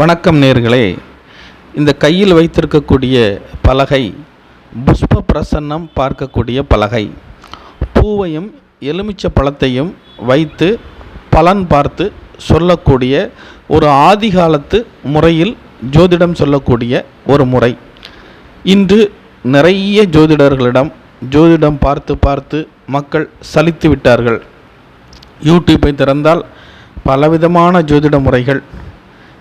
வணக்கம் நேர்களே. இந்த கையில் வைத்திருக்கக்கூடிய பலகை புஷ்ப பிரசன்னம் பார்க்கக்கூடிய பலகை. பூவையும் எலுமிச்ச பழத்தையும் வைத்து பலன் பார்த்து சொல்லக்கூடிய ஒரு ஆதிகாலத்து முறையில் ஜோதிடம் சொல்லக்கூடிய ஒரு முறை. இன்று நிறைய ஜோதிடர்களிடம் ஜோதிடம் பார்த்து பார்த்து மக்கள் சலித்து விட்டார்கள். யூடியூப்பை திறந்தால் பலவிதமான ஜோதிட முறைகள்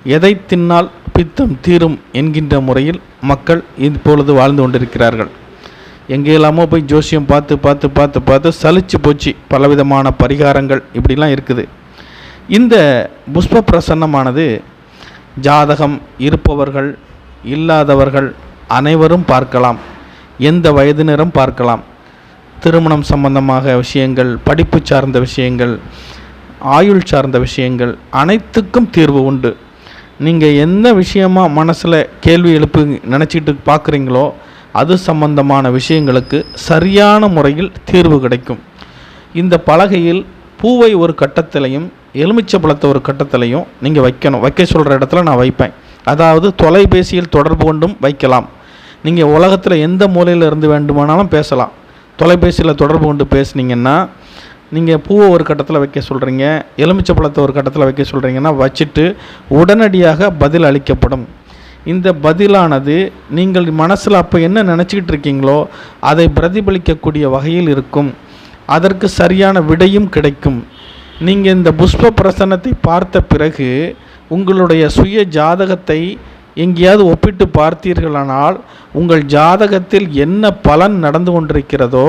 எதை தின்னால் பித்தம் தீரும் என்கின்ற முறையில் மக்கள் இப்பொழுது வாழ்ந்து கொண்டிருக்கிறார்கள். எங்கேயெல்லாமோ போய் ஜோசியம் பார்த்து பார்த்து பார்த்து பார்த்து சலிச்சு போச்சு. பலவிதமான பரிகாரங்கள் இப்படிலாம் இருக்குது. இந்த புஷ்ப பிரசன்னமானது ஜாதகம் இருப்பவர்கள் இல்லாதவர்கள் அனைவரும் பார்க்கலாம். எந்த வயதினரும் பார்க்கலாம். திருமணம் சம்பந்தமாக விஷயங்கள் படிப்பு சார்ந்த விஷயங்கள் ஆயுள் சார்ந்த விஷயங்கள் அனைத்துக்கும் தீர்வு உண்டு. நீங்கள் எந்த விஷயமா மனசில் கேள்வி எழுப்பு நினச்சிட்டு பார்க்குறீங்களோ அது சம்பந்தமான விஷயங்களுக்கு சரியான முறையில் தீர்வு கிடைக்கும். இந்த பலகையில் பூவை ஒரு கட்டத்திலையும் எலுமிச்சை பழத்தை ஒரு கட்டத்திலையும் நீங்கள் வைக்கணும். வைக்க சொல்கிற இடத்துல நான் வைப்பேன். அதாவது தொலைபேசியில் தொடர்பு கொண்டும் வைக்கலாம். நீங்கள் உலகத்தில் எந்த மூலையில் இருந்து வேண்டுமானாலும் பேசலாம். தொலைபேசியில் தொடர்பு கொண்டு பேசுனீங்கன்னா நீங்கள் பூவை ஒரு கட்டத்தில் வைக்க சொல்கிறீங்க எலுமிச்சை பழத்தை ஒரு கட்டத்தில் வைக்க சொல்கிறீங்கன்னா வச்சுட்டு உடனடியாக பதில் அளிக்கப்படும். இந்த பதிலானது நீங்கள் மனசில் அப்போ என்ன நினச்சிக்கிட்டு இருக்கீங்களோ அதை பிரதிபலிக்கக்கூடிய வகையில் இருக்கும். அதற்கு சரியான விடையும் கிடைக்கும். நீங்கள் இந்த புஷ்ப பிரசன்னத்தை பார்த்த பிறகு உங்களுடைய சுய ஜாதகத்தை எங்கேயாவது ஒப்பிட்டு பார்த்தீர்களானால் உங்கள் ஜாதகத்தில் என்ன பலன் நடந்து கொண்டிருக்கிறதோ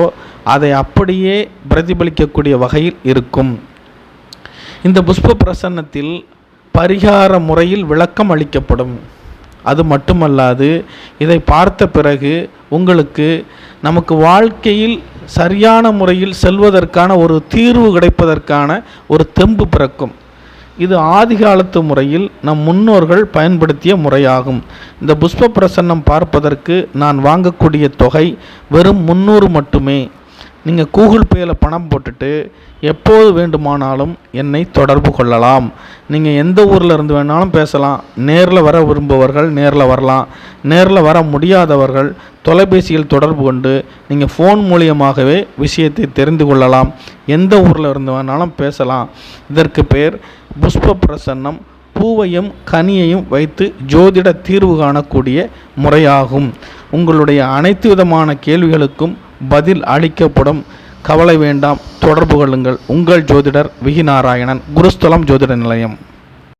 அதை அப்படியே பிரதிபலிக்கக்கூடிய வகையில் இருக்கும். இந்த புஷ்ப பிரசன்னத்தில் பரிகார முறையில் விளக்கம் அளிக்கப்படும். அது மட்டுமல்லாது இதை பார்த்த பிறகு உங்களுக்கு நமக்கு வாழ்க்கையில் சரியான முறையில் செல்வதற்கான ஒரு தீர்வு கிடைப்பதற்கான ஒரு தெம்பு பிறக்கும். இது ஆதிகாலத்து முறையில் நம் முன்னோர்கள் பயன்படுத்திய முறையாகும். இந்த புஷ்ப பிரசன்னம் பார்ப்பதற்கு நான் வாங்கக்கூடிய தொகை வெறும் முன்னூறு மட்டுமே. நீங்கள் கூகுள் பேயில் பணம் போட்டுட்டு எப்போது வேண்டுமானாலும் என்னை தொடர்பு கொள்ளலாம். நீங்கள் எந்த ஊரில் இருந்து வேணாலும் பேசலாம். நேரில் வர விரும்புபவர்கள் நேரில் வரலாம். நேரில் வர முடியாதவர்கள் தொலைபேசியில் தொடர்பு கொண்டு நீங்கள் ஃபோன் மூலியமாகவே விஷயத்தை தெரிந்து கொள்ளலாம். எந்த ஊரில் இருந்து வேணாலும் பேசலாம். இதற்கு பேர் புஷ்ப பிரசன்னம் பூவையும் கனியையும் வைத்து ஜோதிட தீர்வு காணக்கூடிய முறையாகும். உங்களுடைய அனைத்து விதமான கேள்விகளுக்கும் பதில் அளிக்கப்படும். கவலை வேண்டாம். தொடர்பு கொள்ளுங்கள். உங்கள் ஜோதிடர் விகிநாராயணன் குருஸ்தலம் ஜோதிட நிலையம்.